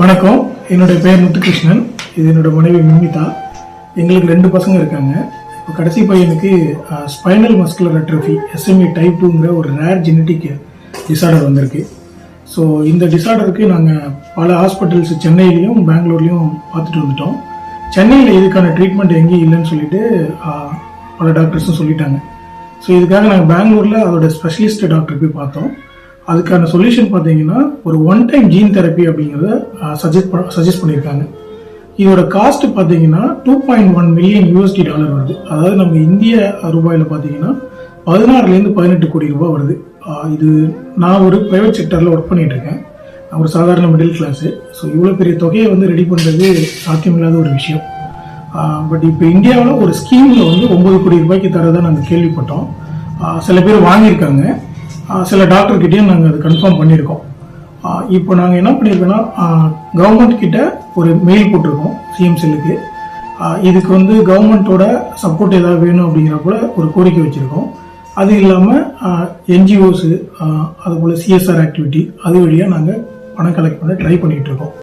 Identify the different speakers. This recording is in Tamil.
Speaker 1: வணக்கம். என்னுடைய பேர் முத்துகிருஷ்ணன். இது என்னோட மனைவி மிமிதா எங்களுக்கு ரெண்டு பசங்க இருக்காங்க. இப்போ கடைசி பையனுக்கு spinal muscular atrophy SMA type டூங்கிற ஒரு ரேர் ஜெனட்டிக் டிசார்டர் வந்திருக்கு. ஸோ இந்த டிசார்டருக்கு நாங்கள் பல ஹாஸ்பிட்டல்ஸ் சென்னையிலையும் பெங்களூர்லேயும் பார்த்துட்டு வந்துட்டோம். சென்னையில் இதுக்கான ட்ரீட்மெண்ட் எங்கேயும் இல்லைன்னு சொல்லிட்டு பல டாக்டர்ஸும் சொல்லிட்டாங்க. ஸோ இதுக்காக நாங்கள் பெங்களூரில் அதோட ஸ்பெஷலிஸ்ட் டாக்டர் போய் பார்த்தோம். அதுக்கான சொல்யூஷன் பார்த்தீங்கன்னா ஒரு ஒன் டைம் ஜீன் தெரப்பி அப்படிங்கிறத சஜெஸ்ட் சஜெஸ்ட் பண்ணியிருக்காங்க. இதோட காஸ்ட் பார்த்தீங்கன்னா two point one million USD dollar வருது. அதாவது நம்ம இந்திய ரூபாயில் பார்த்தீங்கன்னா பதினாறுலேருந்து பதினெட்டு கோடி ரூபாய் வருது. இது நான் ஒரு ப்ரைவேட் செக்டரில் ஒர்க் பண்ணிகிட்டு இருக்கேன். நான் ஒரு சாதாரண மிடில் கிளாஸு ஸோ இவ்வளோ பெரிய தொகையை வந்து ரெடி பண்ணுறது சாத்தியமில்லாத ஒரு விஷயம். பட் இப்போ இந்தியாவில் ஒரு ஸ்கீமில் வந்து ஒம்பது கோடி ரூபாய்க்கு தரதான் நாங்கள் கேள்விப்பட்டோம். சில பேர் வாங்கியிருக்காங்க. சில டாக்டர்கிட்டையும் நாங்கள் அது கன்ஃபார்ம் பண்ணியிருக்கோம். இப்போ நாங்கள் என்ன பண்ணியிருக்கோன்னா கவர்மெண்ட் கிட்ட ஒரு மெயில் போட்டிருக்கோம் சிஎம் செல்லுக்கு இதுக்கு வந்து கவர்மெண்ட்டோட சப்போர்ட் ஏதாவது வேணும் அப்படிங்கிறப்போல ஒரு கோரிக்கை வச்சுருக்கோம். அது இல்லாமல் என்ஜிஓஸு அதுபோல் சிஎஸ்ஆர் ஆக்டிவிட்டி அது வழியாக நாங்கள் பணம் கலெக்ட் பண்ண ட்ரை பண்ணிகிட்டு இருக்கோம்.